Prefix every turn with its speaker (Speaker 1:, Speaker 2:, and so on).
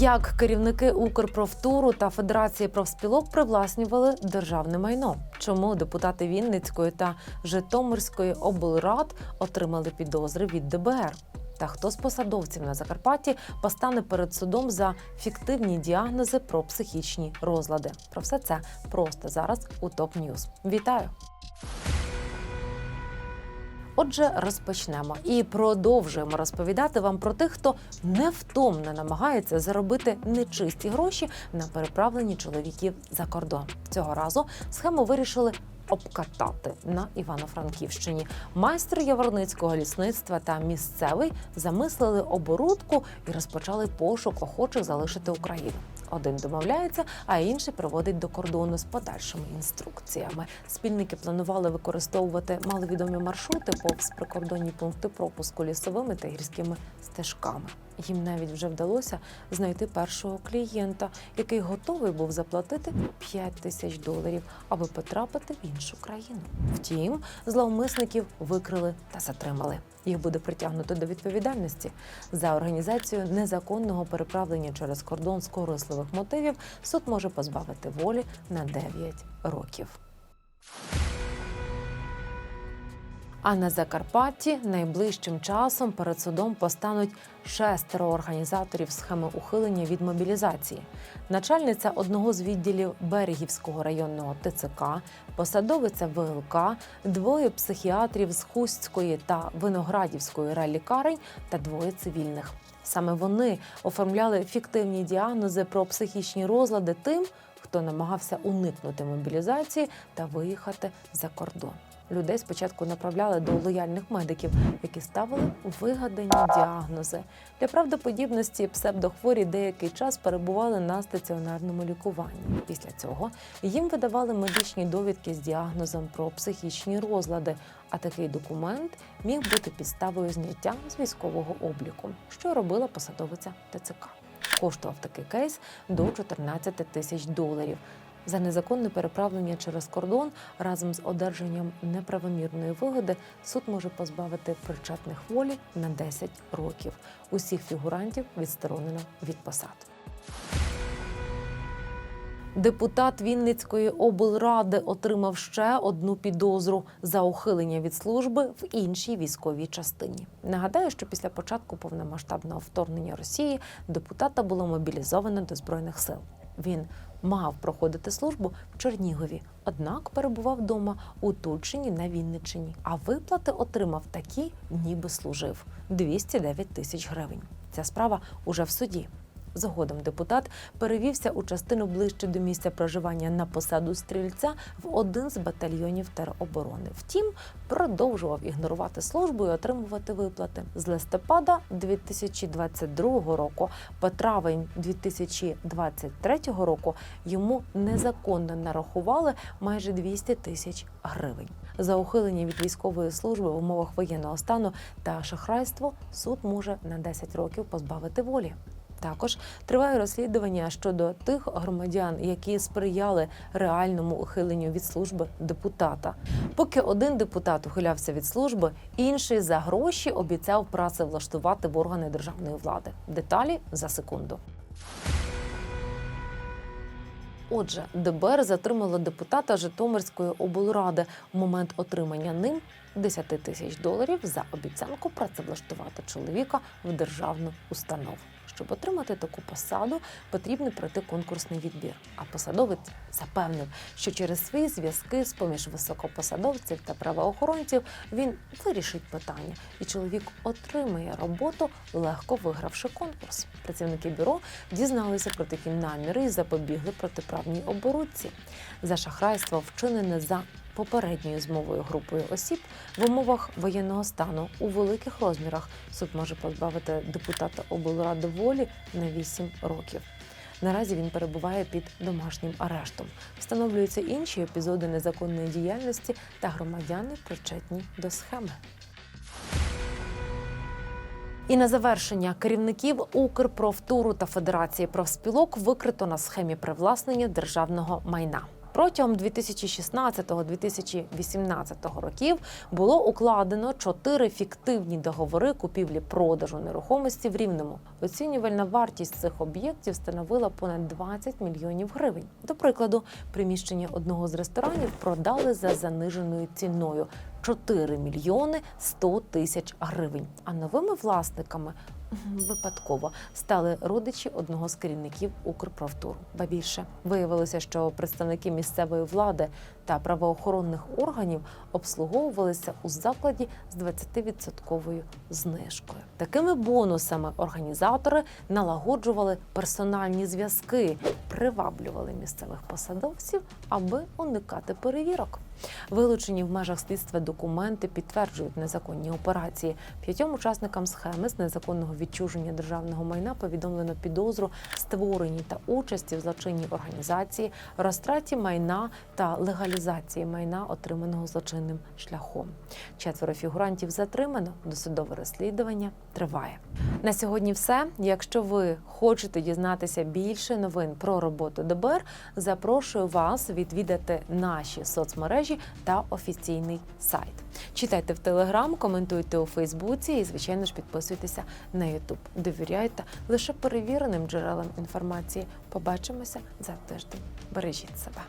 Speaker 1: Як керівники Укрпрофтуру та Федерації профспілок привласнювали державне майно? Чому депутати Вінницької та Житомирської облрад отримали підозри від ДБР? Та хто з посадовців на Закарпатті постане перед судом за фіктивні діагнози про психічні розлади? Про все це просто зараз у ТОП Ньюз. Вітаю! Отже, розпочнемо і продовжуємо розповідати вам про тих, хто невтомно намагається заробити нечисті гроші на переправленні чоловіків за кордон. Цього разу схему вирішили. Обкатати на Івано-Франківщині майстер яворницького лісництва та місцевий замислили оборудку і розпочали пошук охочих залишити Україну. Один домовляється, а інший проводить до кордону з подальшими інструкціями. Спільники планували використовувати маловідомі маршрути повз прикордонні пункти пропуску лісовими та гірськими стежками. Їм навіть вже вдалося знайти першого клієнта, який готовий був заплатити 5 тисяч доларів, аби потрапити в іншу країну. Втім, зловмисників викрили та затримали. Їх буде притягнуто до відповідальності за організацію незаконного переправлення через кордон з корисливих мотивів. Суд може позбавити волі на 9 років. А на Закарпатті найближчим часом перед судом постануть шестеро організаторів схеми ухилення від мобілізації. Начальниця одного з відділів Берегівського районного ТЦК, посадовиця ВЛК, двоє психіатрів з Хустської та Виноградівської райлікарень та двоє цивільних. Саме вони оформляли фіктивні діагнози про психічні розлади тим, хто намагався уникнути мобілізації та виїхати за кордон. Людей спочатку направляли до лояльних медиків, які ставили вигадані діагнози. Для правдоподібності псевдохворі деякий час перебували на стаціонарному лікуванні. Після цього їм видавали медичні довідки з діагнозом про психічні розлади. А такий документ міг бути підставою зняття з військового обліку, що робила посадовиця ТЦК. Коштував такий кейс до 14 тисяч доларів. За незаконне переправлення через кордон разом з одержанням неправомірної вигоди суд може позбавити причетних волі на 10 років. Усіх фігурантів відсторонено від посад. Депутат Вінницької облради отримав ще одну підозру за ухилення від служби в іншій військовій частині. Нагадаю, що після початку повномасштабного вторгнення Росії депутата було мобілізовано до збройних сил. Він мав проходити службу в Чернігові, однак перебував вдома у Тульчині на Вінниччині. А виплати отримав такі, ніби служив 209 тисяч гривень. Ця справа уже в суді. Згодом депутат перевівся у частину ближче до місця проживання на посаду стрільця в один з батальйонів тероборони. Втім, продовжував ігнорувати службу і отримувати виплати з листопада 2022 року по травень 2023 року йому незаконно нарахували майже 200 тисяч гривень. За ухилення від військової служби в умовах воєнного стану та шахрайство суд може на 10 років позбавити волі. Також триває розслідування щодо тих громадян, які сприяли реальному ухиленню від служби депутата. Поки один депутат ухилявся від служби, інший за гроші обіцяв працевлаштувати в органи державної влади. Деталі за секунду. Отже, ДБР затримало депутата Житомирської облради в момент отримання ним 10 тисяч доларів за обіцянку працевлаштувати чоловіка в державну установу. Щоб отримати таку посаду, потрібно пройти конкурсний відбір. А посадовець запевнив, що через свої зв'язки з поміж високопосадовців та правоохоронців він вирішить питання, і чоловік отримає роботу, легко вигравши конкурс. Працівники бюро дізналися про такі наміри і запобігли протиправній оборудці. За шахрайство вчинене за попередньою змовою групою осіб в умовах воєнного стану у великих розмірах суд може позбавити депутата облради волі на 8 років. Наразі він перебуває під домашнім арештом. Встановлюються інші епізоди незаконної діяльності та громадяни причетні до схеми. І на завершення керівників Укрпрофтуру та Федерації профспілок викрито на схемі привласнення державного майна. Протягом 2016-2018 років було укладено чотири фіктивні договори купівлі-продажу нерухомості в Рівному. Оцінювальна вартість цих об'єктів становила понад 20 мільйонів гривень. До прикладу, приміщення одного з ресторанів продали за заниженою ціною 4 мільйони 100 тисяч гривень. А новими власниками випадково стали родичі одного з керівників Укрправтуру. Ба більше виявилося, що представники місцевої влади та правоохоронних органів обслуговувалися у закладі з 20% знижкою. Такими бонусами організатори налагоджували персональні зв'язки, приваблювали місцевих посадовців, аби уникати перевірок. Вилучені в межах слідства документи підтверджують незаконні операції. П'ятьом учасникам схеми з незаконного відчуження державного майна повідомлено підозру створенні та участі в злочинній організації, розтраті майна та легалізації майна, отриманого злочинним шляхом. Четверо фігурантів затримано. Досудове розслідування триває. На сьогодні все. Якщо ви хочете дізнатися більше новин про роботу ДБР, запрошую вас відвідати наші соцмережі та офіційний сайт. Читайте в Телеграм, коментуйте у Фейсбуці і, звичайно ж, підписуйтеся на Ютуб. Довіряйте лише перевіреним джерелам інформації. Побачимося за тиждень. Бережіть себе.